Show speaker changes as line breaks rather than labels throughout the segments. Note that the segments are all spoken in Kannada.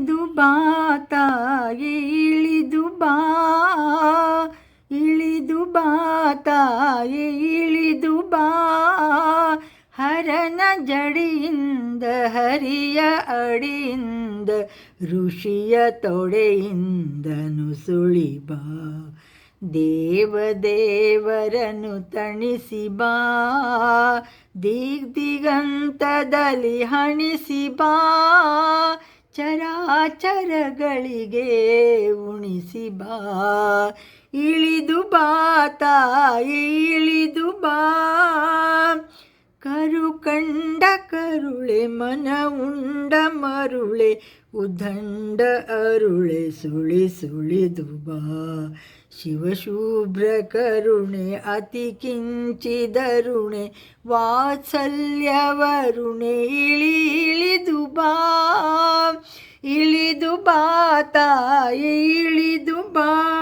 ಇಳಿದು ಬಾ, ತಾಯಿ, ಇಳಿದು ಬಾ. ಇಳಿದು ಬಾ, ತಾಯಿ, ಇಳಿದು ಬಾ. ಹರನ ಜಡಿಯಿಂದ, ಹರಿಯ ಅಡಿಯಿಂದ, ಋಷಿಯ ತೊಡೆಯಿಂದ ನುಸುಳಿ ಬಾ. ದೇವದೇವರನು ತಣಿಸಿ ಬಾ. ದಿಗ್ದಿಗಂತದಲ್ಲಿ ಹಣಿಸಿ ಬಾ. ಚರಾಚರಗಳಿಗೆ ಉಣಿಸಿ ಬಾ. ಇಳಿದು ಬಾ ತಾಯಿ, ಇಳಿದು ಬಾ. ಕರು ಕಂಡ ಕರುಳೆ, ಮನ ಉಂಡ ಮರುಳೆ, ಉದಂಡ ಅರುಳೆ, ಸುಳಿ ಸುಳಿದು ಬಾ. ಶಿವಶುಭ್ರ ಕರುಣೆ, ಅತಿ ಕಿಂಚಿದರುಣೆ ವಾತ್ಸಲ್ಯವರುಣೆ, ಇಳಿ ಇಳಿದು ಬಾ ಇಳಿದು ಬಾ. ತಾಯಿ ಇಳಿದು ಬಾ.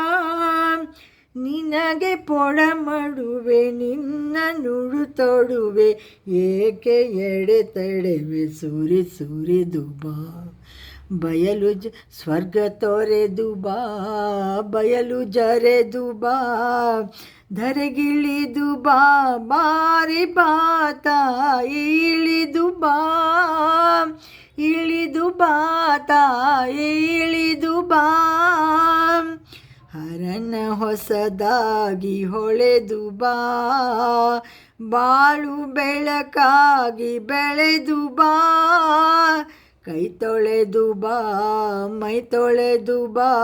ನಿನಗೆ ಪೊಡ ಮಾಡುವೆ ನಿನ್ನ ನುಡು ತೊಡುವೆ, ಏಕೆ ಎಡೆ ತಡೆವೆ, ಸೂರಿ ಸೂರಿ ದುಬಾ ಬಯಲು ಜ, ಸ್ವರ್ಗ ತೊರೆದು ಬಾ, ಬಯಲು ಜರೆದು ಬಾ. ಧರೆಗಿಳಿದು ಬಾ, ಬಾರಿ ಬಾ ಇಳಿದು ಬಾ. ಇಳಿದು ಬಾ, ತಾಯಿ ಹರನ ಹೊಸದಾಗಿ ಹೊಳೆದು ಬಾ. ಬಾಳು ಬೆಳಕಾಗಿ ಬೆಳೆದು ಬಾ. ಕೈ ತೊಳೆದು ಬಾ, ಮೈ ತೊಳೆದು ಬಾ.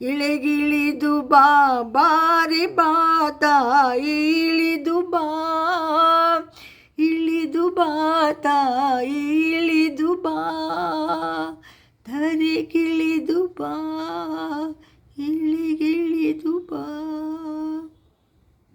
ಇಳೆಗಿಳಿದು ಬಾ, ಬಾರಿ ಬಾ ತಾಯಿ ಇಳಿದು ಬಾ. ಇಳಿದು ಬಾ ಇಳಿದು ಬಾ. ಧರೆಗಿಳಿದು ಬಾ. ಇಳಿಗಿಳಿದು ಬಾ